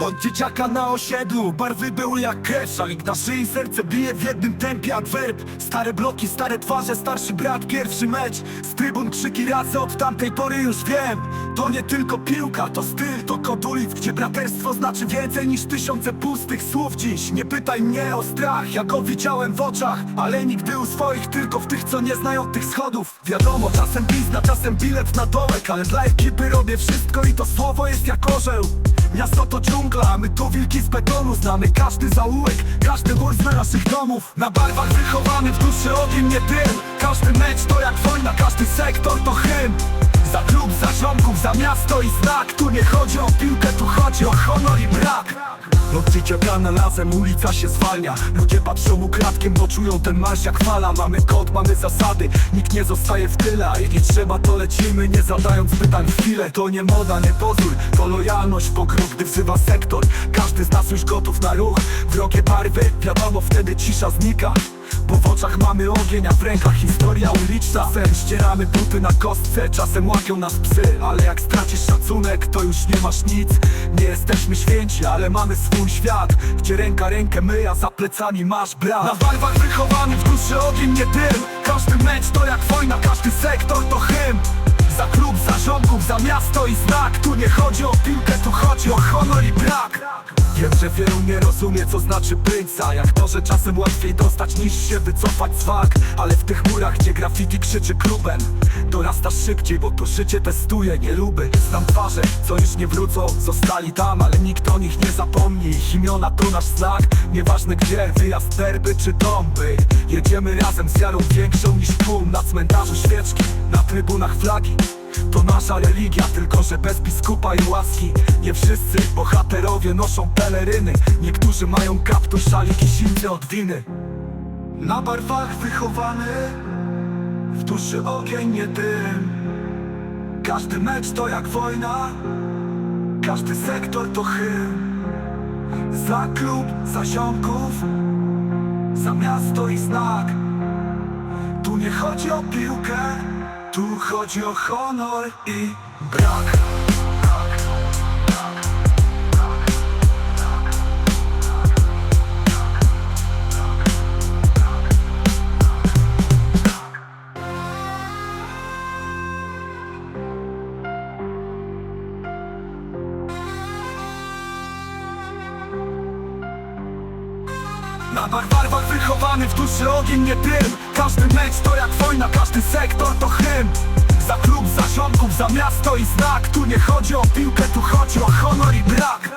Od dzieciaka na osiedlu barwy były jak krew Szalik na szyi serce bije w jednym tempie jak werb Stare bloki, stare twarze, starszy brat, pierwszy mecz. Z trybun krzyki razy od tamtej pory już wiem. To nie tylko piłka, to styl, to kod ulic Gdzie braterstwo znaczy więcej niż tysiące pustych słów. Dziś Nie pytaj mnie o strach, ja go widziałem w oczach. Ale nigdy u swoich, tylko w tych co nie znają tych schodów. Wiadomo, czasem blizna, czasem bilet na dołek Ale dla ekipy robię wszystko i to słowo jest jak orzeł Miasto to dżungla, my tu wilki z betonu Znamy. Każdy zaułek, każdy mur z naszych domów. Na barwach wychowany w duszy ogień nie dym. Każdy mecz to jak wojna, każdy sektor to hymn za miasto i znak. Tu nie chodzi o piłkę, tu chodzi o honor i brak. Od dzieciaka razem ulica się zwalnia. Ludzie patrzą ukradkiem, bo czują ten marsz jak fala. Mamy kod, mamy zasady, nikt nie zostaje w tyle. A jeśli trzeba to lecimy, nie zadając pytań chwilę. To nie moda, nie pozór, to lojalność po grup, gdy wzywa sektor. Każdy z nas już gotów na ruch, wrogie barwy, wiadomo wtedy cisza znika bo w oczach mamy ogień, a w rękach historia uliczna Czasem ścieramy buty na kostce, czasem łapią nas psy. Ale jak stracisz szacunek, to już nie masz nic. Nie jesteśmy święci, ale mamy swój świat. Gdzie ręka rękę myja, za plecami masz brat Na barwach wychowany w duszy ogień, nie dym. Każdy mecz to jak wojna, każdy sektor to hymn. Za klub, za ziomków, za miasto i znak. Tu nie chodzi o piłkę, tu chodzi o Wiem, że wielu nie rozumie, co znaczy pryńca Jak to, że czasem łatwiej dostać niż się wycofać z walk Ale w tych murach, gdzie graffiti krzyczy klubem Dorastasz szybciej, bo to życie testuje, nie luby Znam twarze, co już nie wrócą, zostali tam Ale nikt o nich nie zapomni, ich imiona to nasz znak. Nieważne gdzie, wyjazd, derby czy dom, by Jedziemy razem z wiarą większą niż tłum Na cmentarzu świeczki, na trybunach flagi. To nasza religia, tylko że bez biskupa i łaski. Nie wszyscy bohaterowie noszą peleryny. Niektórzy mają kaptur, szalik i silny od winy Na barwach wychowany W duszy ogień, nie dym. Każdy mecz to jak wojna Każdy sektor to hymn. Za klub, za ziomków Za miasto i znak. Tu nie chodzi o piłkę, tu chodzi o honor i brak. Na barbarwach wychowany w duszy ogień nie dym Każdy mecz to jak wojna, każdy sektor to hymn. Za klub, za rządków, za miasto i znak. Tu nie chodzi o piłkę, tu chodzi o honor i brak.